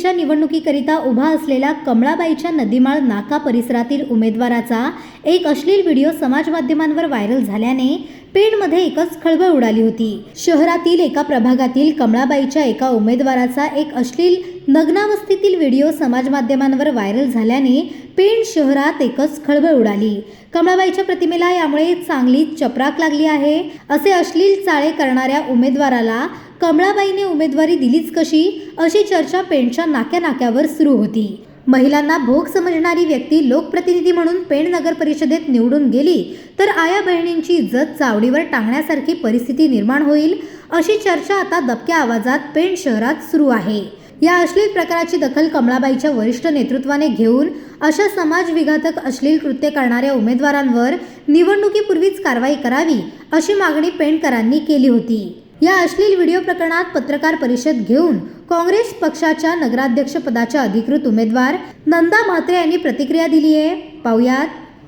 परिषदेच्या निवडणुकीकरिता उभा असलेला कमळाबाईच्या नदीमाळ नाका परिसरातील उमेदवाराचा एक अश्लील व्हिडिओ समाज माध्यमांवर व्हायरल झाल्याने पेणमध्ये एकच खळबळ उडाली होती. शहरातील एका प्रभागातील कमळाबाईच्या एका उमेदवाराचा एक अश्लील नग्नावस्थेतील व्हिडिओ समाज माध्यमांवर व्हायरल झाल्याने पेण शहरात एकच खळबळ उडाली. कमळाबाईच्या प्रतिमेला यामुळे चांगलीच चपराक लागली आहे असे अश्लील चाळे करणाऱ्या उमेदवाराला कमळाबाईने उमेदवारी दिलीच कशी? अशी चर्चा पेणच्या नाक्या नाक्यावर सुरू होती. महिलांना भोग समजणारी व्यक्ती लोकप्रतिनिधी म्हणून पेण नगर परिषदेत निवडून गेली तर आया बहिणींची इज्जत चावडीवर टांगण्यासारखी परिस्थिती निर्माण होईल अशी चर्चा आता दबक्या आवाजात पेण शहरात सुरू आहे. या अश्लील प्रकाराची दखल कमळाबाईच्या वरिष्ठ नेतृत्वाने घेऊन अशा समाज विघातक अश्लील कृत्य करणाऱ्या उमेदवारांवर निवडणुकीपूर्वीच कारवाई करावी अशी मागणी पेणकरांनी केली होती. या अश्लील व्हिडिओ प्रकरणात पत्रकार परिषद घेऊन काँग्रेस पक्षाच्या नगराध्यक्षपदाच्या अधिकृत उमेदवार नंदा म्हात्रे यांनी प्रतिक्रिया दिली आहे. पाहुयात.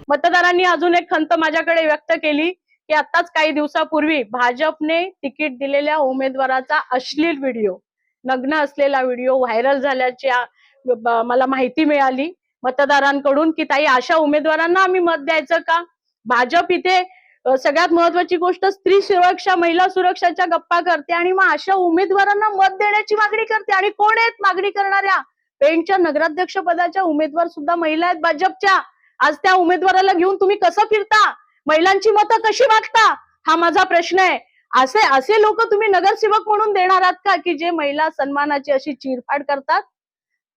मतदारांनी अजून एक खंत माझ्याकडे व्यक्त केली की आताच काही दिवसापूर्वी भाजपने तिकीट दिलेल्या उमेदवाराचा अश्लील व्हिडिओ नग्न असलेला व्हिडिओ व्हायरल झाल्याच्या मला माहिती मिळाली. मतदारांकडून की ताई अशा उमेदवारांना आम्ही मत द्यायचं का? भाजप इथे सगळ्यात महत्वाची गोष्ट स्त्री सुरक्षा महिला सुरक्षाच्या गप्पा करते आणि मग अशा उमेदवारांना मत देण्याची मागणी करते. आणि कोण आहेत मागणी करणाऱ्या? पेणच्या नगराध्यक्ष पदाच्या उमेदवार सुद्धा महिला आहेत भाजपच्या. आज त्या उमेदवाराला घेऊन तुम्ही कसं फिरता? महिलांची मतं कशी मागता? हा माझा प्रश्न आहे. असे असे लोक तुम्ही नगरसेवक म्हणून देणार आहात का? की जे महिला सन्मानाची अशी चिरफाड करतात?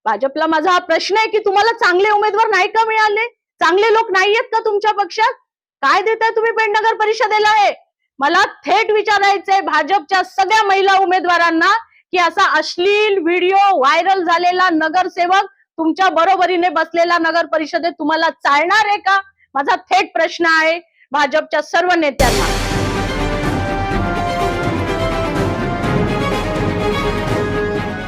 भाजपला माझा हा प्रश्न आहे की तुम्हाला चांगले उमेदवार नाही का मिळाले? चांगले लोक नाहीयेत का तुमच्या पक्षात? काय देताय तुम्ही पेडनगर परिषदेला आहे मला थेट विचारायचंय भाजपच्या सगळ्या महिला उमेदवारांना की असा अश्लील व्हिडिओ व्हायरल झालेला नगरसेवक तुमच्या बरोबरीने बसलेला नगर परिषदेत तुम्हाला चालणार आहे का? माझा थेट प्रश्न आहे भाजपच्या सर्व नेत्यांना.